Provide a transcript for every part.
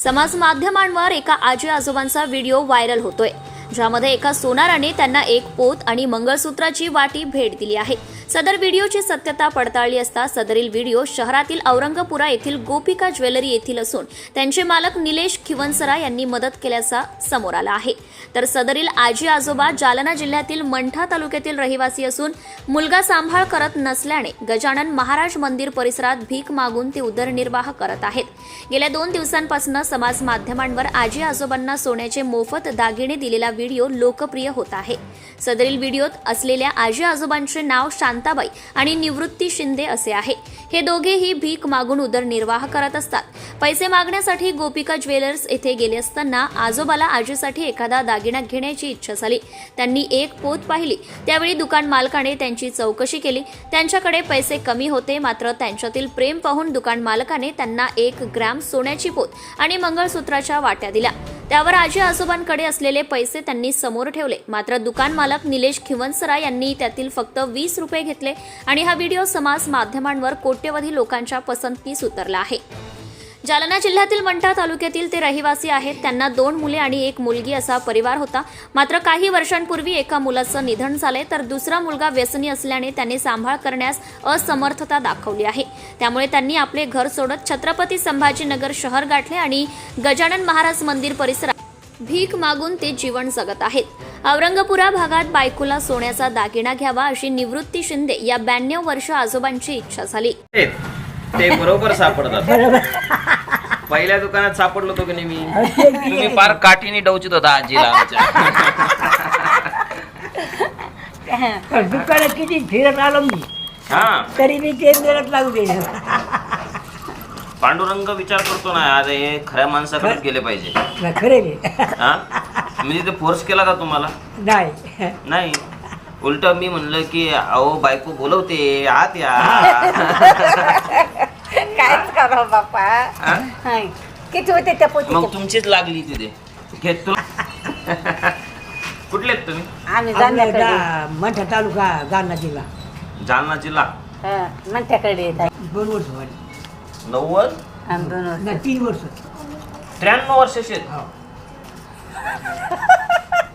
समाज माध्यमांवर एका आजी आजोबांचा व्हिडिओ व्हायरल होतोय. ज्यामध्ये एका सोनाराने त्यांना एक पोत आणि मंगळसूत्राची वाटी भेट दिली आहे. सदर व्हिडिओची सत्यता पडताळली असता सदरील व्हिडिओ शहरातील औरंगपुरा येथील गोपिका ज्वेलरी येथील असून त्यांचे मालक निलेश खिवनसरा यांनी मदत केल्याचा समोर आला आहे. तर सदरील आजी आजोबा जालना जिल्ह्यातील मंठा तालुक्यातील रहिवासी असून मुलगा सांभाळ करत नसल्याने गजानन महाराज मंदिर परिसरात भीक मागून ते उदरनिर्वाह करत आहेत. गेल्या दोन दिवसांपासून समाज माध्यमांवर आजी आजोबांना सोन्याचे मोफत दागिने दिलेला व्हिडिओ लोकप्रिय होत आहे. सदरील व्हिडिओत असलेल्या आजी आजोबांचे नाव शांताबाई आणि निवृत्ती शिंदे असे आहे. हे दोघेही भीक मागून उदरनिर्वाह करत असतात. पैसे मागण्यासाठी गोपिका ज्वेलर्स येथे गेले असताना आजोबाला आजीसाठी एखादा दागिना घेण्याची इच्छा झाली. त्यांनी एक पोत पाहिली. त्यावेळी दुकान मालकाने त्यांची चौकशी केली. त्यांच्याकडे पैसे कमी होते मात्र त्यांच्यातील प्रेम पाहून दुकान मालकाने त्यांना एक ग्रॅम सोन्याची पोत आणि मंगळसूत्राच्या वाट्या दिल्या. त्यावर आजी आजोबांकडे असलेले पैसे त्यांनी समोर ठेवले. मात्र दुकान मालक निलेश खिवनसरा यांनी त्यातील फक्त वीस रुपये घेतले आणि हा व्हिडिओ समाज माध्यमांवर कोट्यवधी लोकांच्या पसंतीस उतरला आहे. जालना जिल्ह्यातील मंठा तालुक्यातील ते रहिवासी आहेत. त्यांना दोन मुले आणि एक मुलगी असा परिवार होता. मात्र काही वर्षांपूर्वी एका मुलाचं निधन झाले तर दुसरा मुलगा व्यसनी असल्याने त्यांनी सांभाळ करण्यास असमर्थता दाखवली आहे. त्यामुळे त्यांनी आपले घर सोडत छत्रपती संभाजीनगर शहर गाठले आणि गजानन महाराज मंदिर परिसरात भीक मागून ते जीवन जगत आहेत. औरंगपुरा भागात बायकोला सोन्याचा दागिना घ्यावा अशी निवृत्ती शिंदे या ब्याण्णव वर्ष आजोबांची इच्छा झाली. ते ते बरोबर सापडतात. पहिल्या दुकानात सापडलो होतो की नाही मी? तुम्ही फार काठीने डवचित होता आजीला आमच्या. दुकानात किती फिरत आलो मी. हा. तरी मी ते मिळत लागू दे पांडुरंग विचार करतो ना अरे हे खऱ्या माणसाकडे गेले पाहिजे. खरे रे हा? म्हणजे ते फोर्स केला का तुम्हाला? नाही. नाही. उलट मी म्हणलं की अहो बायको बोलवते आत या. कायच करा बापा. हा? हाय. किती होते त्या मग तुमचीच लागली तिथे. घेत कुठले आहेत तुम्ही? आम्ही जाण्याकडे मंठा तालुका जालना जिल्हा जालना जिल्हा? हा, म्हणत्याकडे येत आहे. दोन वर्ष झाली. नव्वद? आम्ही दोन वर्ष. नाही तीन वर्ष. त्र्याण्णव वर्षाचे आहेत. हो.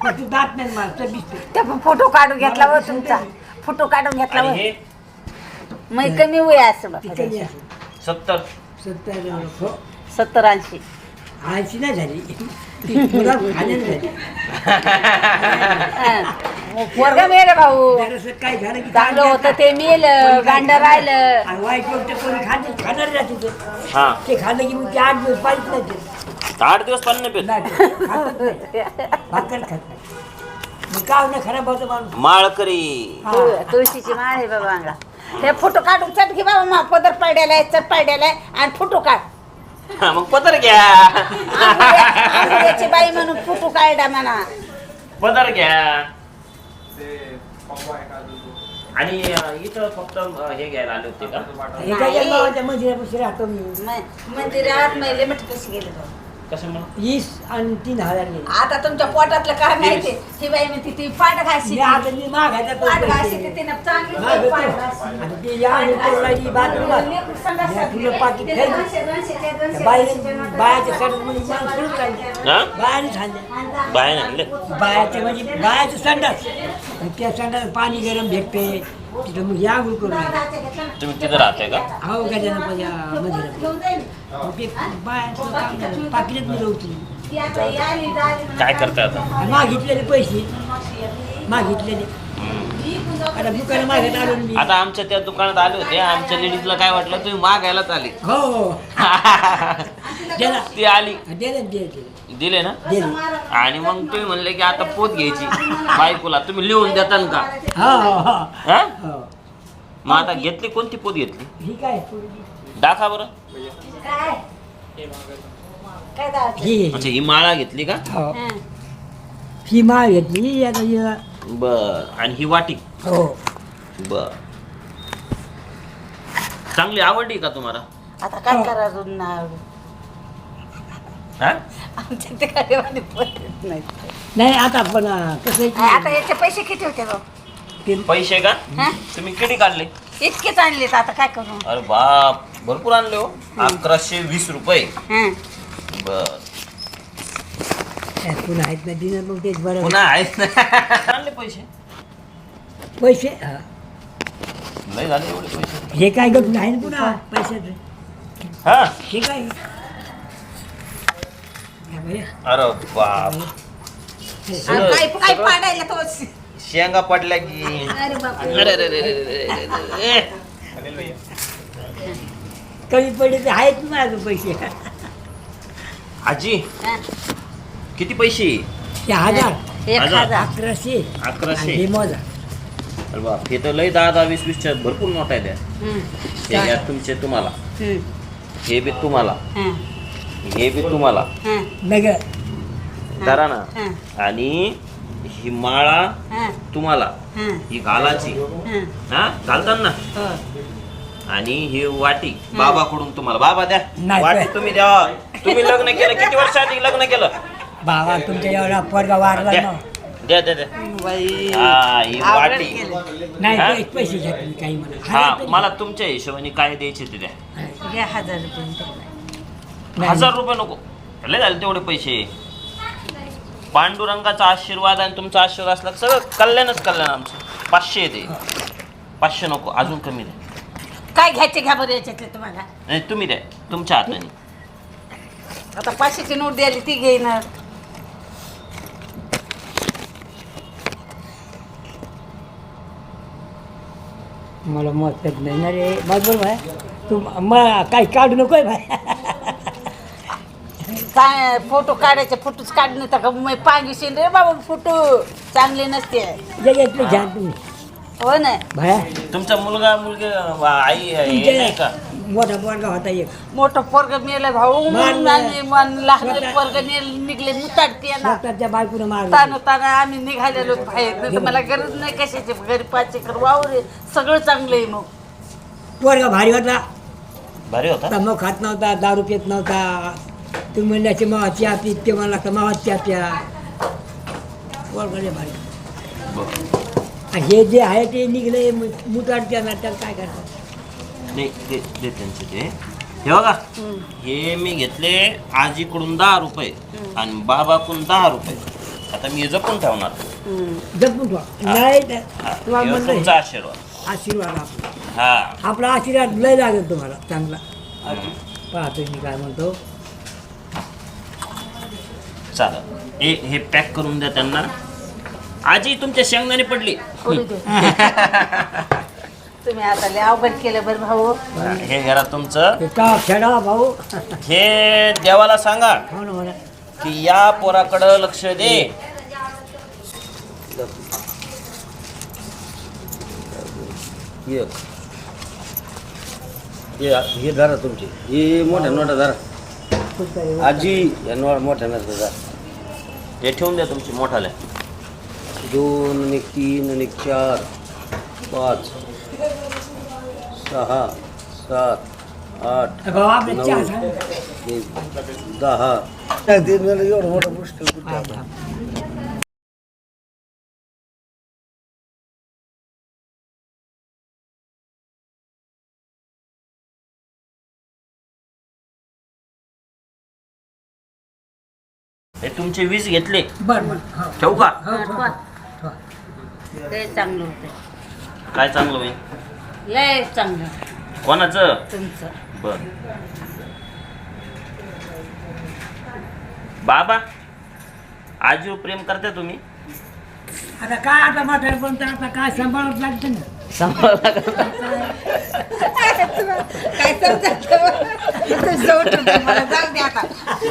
पण तू दात नाही मला. त्या फोटो काढून घेतला व तुमचा. फोटो काढून घेतला आणि व हे? मग कमी वय असं बापा. सत्तर. सत्तर हो. सत्तर ऐंशी. ऐंशी नाही झाली. ती झाली. हा. मेलं भाऊ जरासं काय झालं की चांगलं होतं ते मेलं गांड राहिलं. आणि वाईट गोष्ट कोणी खाते खाणार नाही तिथे. हा. ते खाल्लं की मग ते आठ दिवस पाहिजे नाही ते. आठ दिवस पाणी नाही पेत. नाही ते. खातच नाही. भाकर खात नाही. मग काय होणं खराब होतं माणूस. माळकरी. तुळ- तुळशीची माळ आहे बाबा ते फोटो काढून चट घे बाबा मा पदर पडलेला आहे चट पडलेला आहे आणि फोटो काढ. हा, मग पदर घ्या. आंघोळ्याची बाई म्हणून फोटो काढा म्हणा. पदर घ्या. आणि अं, इथं फक्त अं, हे घ्यायला आले होते का? एका नाही. जन्माच्या मंदिरापाशी राहतो मी. म- मंदिरात मैले मठ कशी गेले बाबा कशामुळे? वीस आणि तीन हजार गेले. आता तुमच्या पोटातलं काय माहिती? ती बाई म्हणते ती पाठ घाशी. मी आता मी मागायचा तो पाठ घाशी पैसे. तिने चांगली माग बाई होतो. पाठ घाशी. आणि ते या आणि तो राहिली बाजूला. लेकरं संडास या फुलं पाकिट ते खायची. दोनशे- दोनशे- ते दोनशे- बाई दोनशे नोटा बायाच्या घालून संडासमध्ये माणूस सुरूच राहिले. हा? बायाने खाल्ल्या बाय आणले? बायाच्या म्हणजे बायाचं संडास. आणि त्या संडास पाणी गरम भेटते. तिथं मग या आंघोळ करून राहिले. तुम्ही तिथं राहताय का? हो मंदिरात. मग ते. पाकिटात. काय करताय आता? आणि मागितलेले पैसे. मागितलेले. आता दुकान मागत आलो ना मी आता आमच्या त्या दुकानात आले होते. आमच्या लेडीजला काय वाटलं? तुम्ही मागायलाच आले. हो हो. ती आली. दिले ना? दिले. आणि मग तुम्ही म्हणले की आता पोत घ्यायची. बायकोला तुम्ही लिहून देता का? हो हो हो. हा? हो. मग आता घेतली कोणती पोत घेतली? ही काय? दाखा बरं. काय? ही अच्छा ही माळा घेतली का? हो. हं. ही माळ घेतली आता ही- बर. आणि ही वाटी? हो. बर. चांगली आवडली का तुम्हाला? आता काय करा अजून नाव? हा? आमच्या ते काय वाली पद्धत नाही नाही आता पण अं, कसं आहे आता की याचे पैसे किती होते भाऊ पैसे का? हा? तुम्ही किती काढले? इतकेच आणलेत आता काय करू? अरे बाप भरपूर आणले हो. अकराशे वीस रुपये. हं. बर. पुन्हा आहेत ना दिनं मग तेच बरं. पुन्हा आहेत ना. आणले पैसे? पैसे? हा. लय झाले एवढे पैसे. हे काय गप आहे ना पुन्हा पैशाचं हा? हे काय. अरे बाप. आणि काय काय पाडायला तो शेंगा पडल्या की. अरे बाप अरे अरे अरे अरे अरे अरे. कमी पडले तर आहेत अजून पैसे. आजी किती पैसे? ते हजार. एक हजार. हजार. अकराशे. अकराशे. हे मोजा अरे बाप हे तर लय दहा दहा वीस वीसच्या भरपूर नोट आहे हम्म, हे घ्या तुमचे तुम्हाला. हम्म, हे बी तुम्हाला. हं, हे बी तुम्हाला. हं, धरा ना. हं, आणि ही माळा हं, तुम्हाला. हं, ही घालाची. हं. हा? घालतात ना हो. आणि ही वाटी बाबाकडून तुम्हाला. बाबा द्या. नाही, वाटी नाही. तुम्ही द्या. तुम्ही लग्न केलं. किती वर्ष आधी लग्न केलं? बाबा तुमच्या एवढा पोरगा वारला द्या. ना द्या द्या द्या. बाई. हा ही आवडत वाटी. गेलं. नाही हा? पैसे- पैसे घेतले काही म्हणा. हा हजार तरी- मला तुमच्या हिशोबाने काय द्यायचे ते द्या. घ्या हजार रुपये. हजार रुपये नको. लय झाले तेवढे पैसे. पांडुरंगाचा आशीर्वाद आणि तुमचा आशीर्वाद असला सगळं कल्याणच कल्याण आमचं. पाचशे ते पाचशे नको अजून कमी द्या काय घ्यायचे घ्या बरं याच्यातले तुम्हाला? नाही तुम्ही द्या. तुमच्या हाताने. आता पाचशेची नोट द्यायली ती घेणार मला मत येत नाही ना रे मग बरोबर आहे तू मला काही काढू नकोय भाई. काय फोटो काढायचे फोटोच काढणे तर का मग पांगिशील रे बाबा फोटो चांगले नसते. जगातले घ्या तुम्ही हो ना. भाया तुमचा मुलगा मुलगी आई हे नाही का? मोठा पोरगा होता एक. मोठं पोरग मेलं भाऊ मन लहान पोरग निघले मुताडते ना. बायकोनं मारलं. ताना ताना आम्ही निघालेलो बाहेर. नाही तर मला गरज नाही कशाची घरी पाच एकर वावर. सगळं चांगलं आहे मग. पोरगा भारी होता. भारी होता? तंबाखू खात नव्हता दारू पित नव्हता. तुम्ही म्हणल्याचे मावा चहा पीत ते म्हणला तर मावा चहा प्या भारी. आणि हे जे आहे ते निघले मुताड त्या त्याला काय करतात नाही ते ते त्यांचे ते. हे बघा हे मी घेतले आजीकडून दहा रुपये आणि बाबाकडून दहा रुपये. आता मी हे जपून ठेवणार. जपून ठेवा. नाही तर तुम्हाला हे म्हणलं तुमचा आशीर्वाद. आशीर्वाद आपला. हा. आपला आशीर्वाद लय लागेल तुम्हाला चांगला. पाहतो मी काय म्हणतो. चालेल. हे हे पॅक करून द्या त्यांना. आजी तुमच्या शेंगदाणे पडली. करू दे. तुम्ही आता लय अवघड केलं बरं भाऊ. हे घरा तुमचं. ते का खेळा भाऊ? हे देवाला सांगा हो ना की या पोराकडं लक्ष दे. एक हे हे धरा तुमची. हे मोठ्या नोटा धरा. आजी या नोट मोठ्या नोटा धरा हे ठेवून द्या तुमची मोठाले दोन आणि तीन आणि चार पाच सहा सात आठ नऊ दहा. एवढं मोठं पुस्तक तुमचे वीस घेतले. बरं बरं. हो. ठेवू का? हो लय चांगलं होतं काय चांगलं होईल? लय चांगलं. कोणाचं? तुमचं. बर. बाबा आजीवर प्रेम करते तुम्ही? आता काय आता म्हातारे पण तर आता काय सांभाळत लागतं ना? काय समजत मला जाऊ दे आता.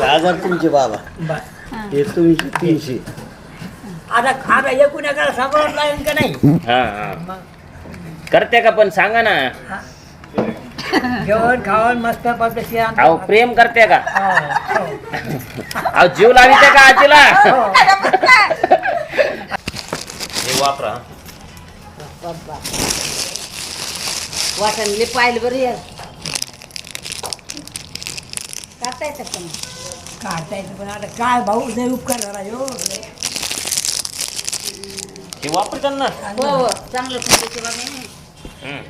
हजार तुमचे बाबा. बरं. हे. तुमचे तीनशे आता आता एकूण एकाला सांभाळत लागेल का नाही? हा हा. करते का पण सांगा ना. जेवण खावण मस्त आमचं- अहो प्रेम करते का? हो, हो. अहो जीव लाविते का आजीला? हे. वापरा. वाटणले पाहिलं बरं यार करता येतं का मग? काढता येतं पण आता काय भाऊ लय उपकार झाला हो हे वापरतात ना हो हो चांगलं तेव्हा हम्म.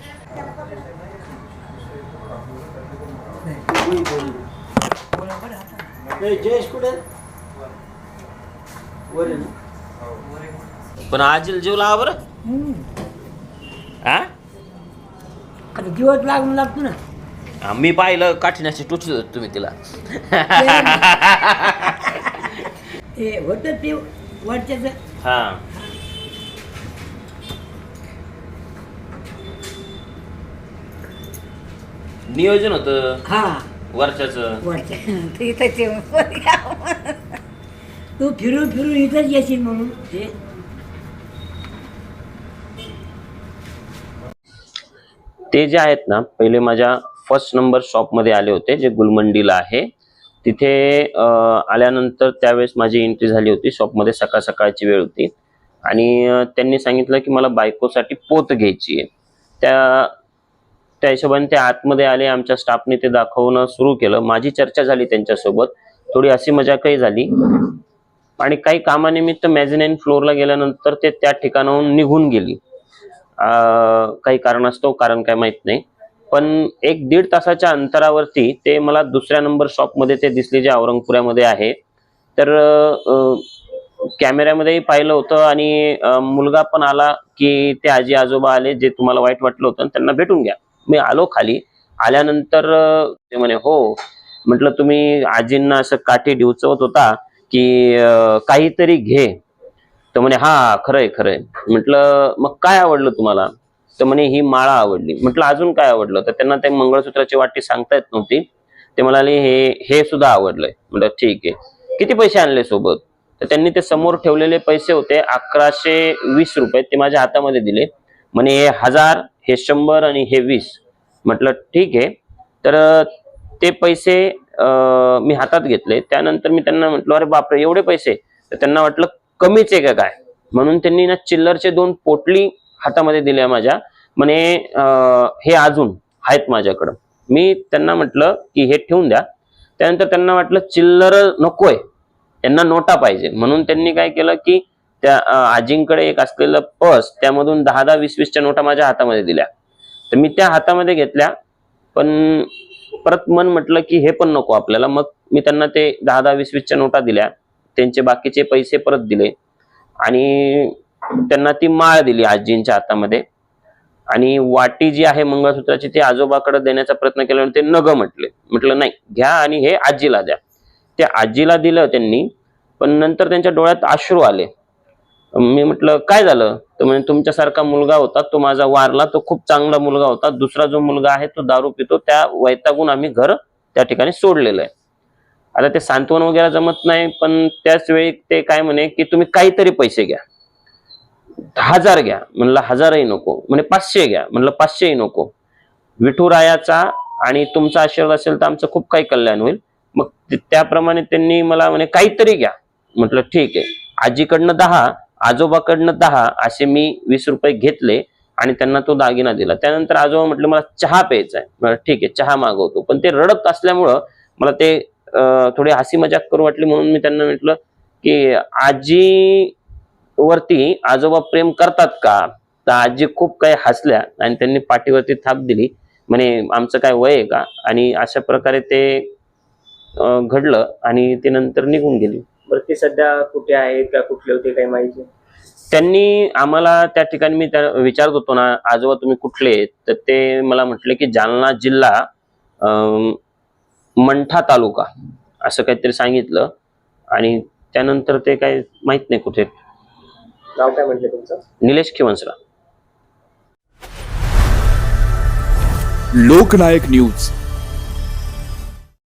ए, जयेश कुठे? वर आहे ना? पण आजील जीव लावा बरं. हा? आता दिवस लागून लागतो ना. हा, मी पाहिलं काठीण्याची टुचली होती तुम्ही तिला. ते होतं ते वरच्याचं. हा. नियोजन होत हा. वर्षाच वरच्या. ते तू फिरून फिरून इथंच येशील म्हणून. हे. ते जे आहेत ना पहिले माझ्या फर्स्ट नंबर शॉपमध्ये आले होते जे गुलमंडीला आहे. तिथे आल्यानंतर त्यावेळेस माझी एंट्री झाली होती शॉपमध्ये सकाळ सकाळची वेळ होती. आणि त्यांनी सांगितलं की मला बायकोसाठी पोत घ्यायची आहे. त्या त्या हिशोबाने ते आतमध्ये आले आमच्या स्टाफने ते दाखवणं सुरू केलं. माझी चर्चा झाली त्यांच्यासोबत. थोडी अशी मजाकही झाली. आणि काही कामानिमित्त मॅझिनाईन फ्लोअरला गेल्यानंतर ते त्या ठिकाणाहून निघून गेली. काही काही कारणास्तव कारण काय माहीत नाही. पण एक दीड तासाच्या अंतरावरती ते मला दुसऱ्या नंबर शॉपमध्ये ते दिसले जे औरंगपुऱ्यामध्ये आहे. तर कॅमेऱ्यामध्येही पाहिलं होतं आणि मुलगा पण आला की ते आजी आजोबा आले जे तुम्हाला वाईट वाटलं होतं त्यांना भेटून घ्या. मी आलो खाली. आल्यानंतर ते म्हणे हो. म्हटलं तुम्ही आजींना असं काठी डिवचवत होता की काहीतरी घे. तर म्हणे हा खरंय खरंय. म्हटलं मग काय आवडलं तुम्हाला? तर म्हणे ही माळा आवडली. म्हटलं अजून काय आवडलं? तर त्यांना ते मंगळसूत्राची वाटी सांगता येत नव्हती. ते म्हणाले हे हे सुद्धा आवडलंय. म्हटलं ठीक आहे. किती पैसे आणले सोबत? तर त्यांनी ते समोर ठेवलेले पैसे होते अकराशे वीस रुपये. ते माझ्या हातामध्ये दिले. म्हणे हे हजार हे शंभर आणि हे वीस. म्हटलं ठीक आहे. तर ते पैसे मी हातात घेतले. त्यानंतर मी त्यांना म्हटलं अरे बापरे एवढे पैसे? तर त्यांना वाटलं कमीच आहे का काय? म्हणून त्यांनी ना चिल्लरचे दोन पोटली हातामध्ये दिल्या माझ्या. म्हणे हे अजून आहेत माझ्याकडं. मी त्यांना म्हटलं की हे ठेवून द्या. त्यानंतर त्यांना वाटलं चिल्लर नकोय. त्यांना नोटा पाहिजे. म्हणून त्यांनी काय केलं की त्या आजींकडे एक असलेलं पर्स त्यामधून दहा दहा वीस वीसच्या नोटा माझ्या हातामध्ये दिल्या. तर मी त्या हातामध्ये घेतल्या. पण परत मन म्हटलं की हे पण नको आपल्याला. मग मी त्यांना ते दहा दहा वीस वीसच्या नोटा दिल्या. त्यांचे बाकीचे पैसे परत दिले. आणि त्यांना ती माळ दिली आजींच्या हातामध्ये. आणि वाटी जी आहे मंगळसूत्राची ती आजोबाकडे देण्याचा प्रयत्न केला ते नग म्हटले. म्हटलं नाही घ्या आणि हे आजीला द्या. ते आजीला दिलं त्यांनी पण नंतर त्यांच्या डोळ्यात अश्रू आले. मी म्हटलं काय झालं? तर म्हणजे तुमच्यासारखा मुलगा होता तो माझा वारला तो खूप चांगला मुलगा होता दुसरा जो मुलगा आहे तो दारू पितो त्या वैतागून आम्ही घर त्या ठिकाणी सोडलेलं आहे. आता ते सांत्वन वगैरे जमत नाही पण त्याच वेळी ते काय म्हणे की तुम्ही काहीतरी पैसे घ्या. हजार घ्या म्हणलं हजारही नको. म्हणे पाचशे घ्या म्हणलं पाचशेही नको. विठुरायाचा आणि तुमचा आशीर्वाद असेल तर आमचं खूप काही कल्याण होईल. मग त्याप्रमाणे त्यांनी मला म्हणे काहीतरी घ्या. म्हटलं ठीक आहे. आजीकडनं दहा आजोबाकडनं दहा असे मी वीस रुपये घेतले आणि त्यांना तो दागिना दिला. त्यानंतर आजोबा म्हटलं मला चहा प्यायचा आहे. ठीक आहे चहा मागवतो. पण ते रडत असल्यामुळं मला ते थोडी हसी मजाक करू वाटली म्हणून मी त्यांना म्हटलं की आजी वरती आजोबा प्रेम करतात का? तर आजी खूप काही हसल्या आणि त्यांनी पाठीवरती थाप दिली. म्हणे आमचं काय वय आहे का? आणि अशा प्रकारे ते घडलं आणि ते नंतर निघून गेली. बरं ते सध्या कुठे आहेत का? कुठले होते? काही माहिती? त्यांनी आम्हाला त्या ठिकाणी मी त्या विचारत होतो ना आजोबा तुम्ही कुठले? तर ते मला म्हटले की जालना जिल्हा मंठा तालुका असं काहीतरी सांगितलं. आणि त्यानंतर ते काय माहीत नाही कुठे. नाव काय म्हटलं तुमचं? निलेश खिवंसरा. लोकनायक न्यूज.